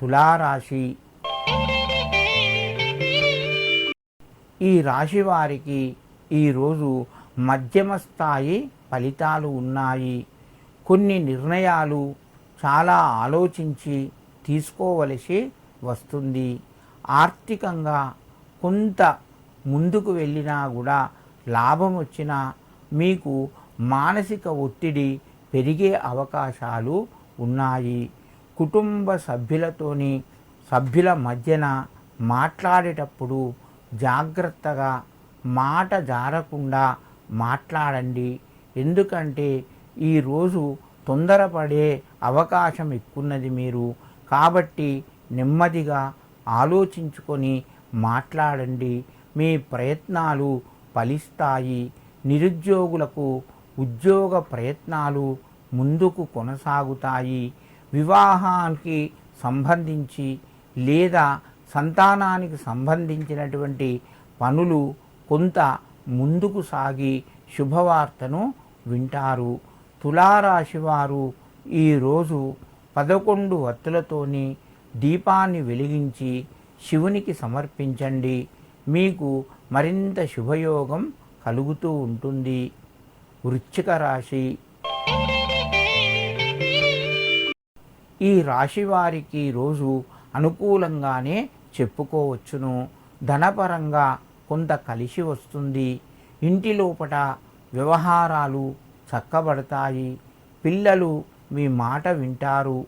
తులారాశి. ఈ రాశి వారికి ఈరోజు మధ్యమ స్థాయి ఫలితాలు ఉన్నాయి. కొన్ని నిర్ణయాలు చాలా ఆలోచించి తీసుకోవలసి వస్తుంది. ఆర్థికంగా కొంత ముందుకు వెళ్ళినా కూడా లాభం వచ్చినా మీకు మానసిక ఒత్తిడి పెరిగే అవకాశాలు ఉన్నాయి. కుటుంబ సభ్యులతోని సభ్యుల మధ్యన మాట్లాడేటప్పుడు జాగ్రత్తగా మాట జారకుండా మాట్లాడండి. ఎందుకంటే ఈరోజు తొందరపడే అవకాశం ఎక్కున్నది మీరు. కాబట్టి నెమ్మదిగా ఆలోచించుకొని మాట్లాడండి. మీ ప్రయత్నాలు ఫలిస్తాయి. నిరుద్యోగులకు ఉద్యోగ ప్రయత్నాలు ముందుకు కొనసాగుతాయి. వివాహానికి సంబంధించి లేదా సంతానానికి సంబంధించినటువంటి పనులు కొంత ముందుకు సాగి శుభవార్తను వింటారు. తులారాశి వారు ఈరోజు పదకొండు వత్తులతోని దీపాన్ని వెలిగించి శివునికి సమర్పించండి. మీకు మరింత శుభయోగం కలుగుతూ ఉంటుంది. వృశ్చిక రాశి ఈ రాశి వారికి రోజు అనుకూలంగానే చెప్పుకోవచ్చును. ధనపరంగా కొంత కలిసి వస్తుంది. ఇంటి లోపట వ్యవహారాలు చక్కబడతాయి. పిల్లలు మీ మాట వింటారు.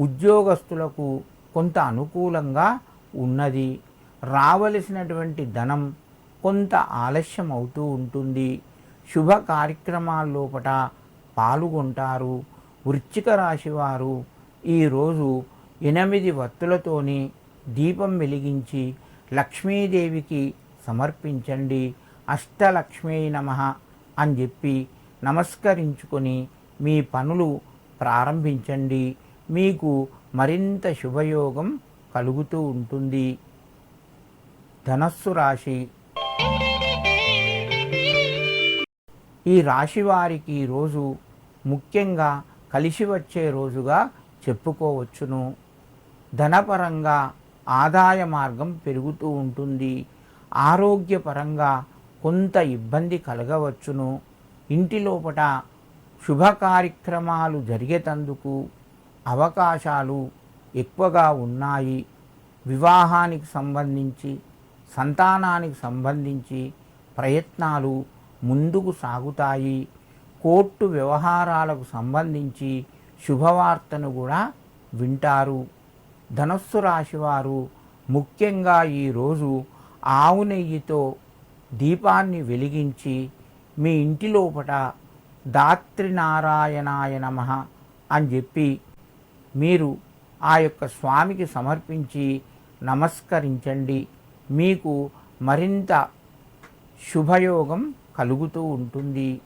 ఉద్యోగస్తులకు కొంత అనుకూలంగా ఉన్నది. రావలసినటువంటి ధనం కొంత ఆలస్యం అవుతూ ఉంటుంది. శుభ కార్యక్రమాల్లోపట పాల్గొంటారు. వృశ్చిక రాశి వారు ఈరోజు ఎనిమిది వత్తులతోని దీపం వెలిగించి లక్ష్మీదేవికి సమర్పించండి. అష్టలక్ష్మీ నమ అని చెప్పి నమస్కరించుకొని మీ పనులు ప్రారంభించండి. మీకు మరింత శుభయోగం కలుగుతూ ఉంటుంది. ధనస్సు రాశి. ఈ రాశి వారికి రోజు ముఖ్యంగా కలిసి వచ్చే రోజుగా చెప్పుకోవచ్చును. ధనపరంగా ఆదాయ మార్గం పెరుగుతూ ఉంటుంది. ఆరోగ్యపరంగా కొంత ఇబ్బంది కలగవచ్చును. ఇంటి లోపట శుభ కార్యక్రమాలు జరిగేటందుకు అవకాశాలు ఎక్కువగా ఉన్నాయి. వివాహానికి సంబంధించి సంతానానికి సంబంధించి ప్రయత్నాలు ముందుకు సాగుతాయి. కోర్టు వ్యవహారాలకు సంబంధించి శుభవార్తను కూడా వింటారు. ధనస్సు రాశివారు ముఖ్యంగా ఈరోజు ఆవు నెయ్యితో దీపాన్ని వెలిగించి మీ ఇంటి లోపట దాత్రినారాయణాయ నమ అని చెప్పి మీరు ఆ యొక్క స్వామికి సమర్పించి నమస్కరించండి. మీకు మరింత శుభయోగం కలుగుతూ ఉంటుంది.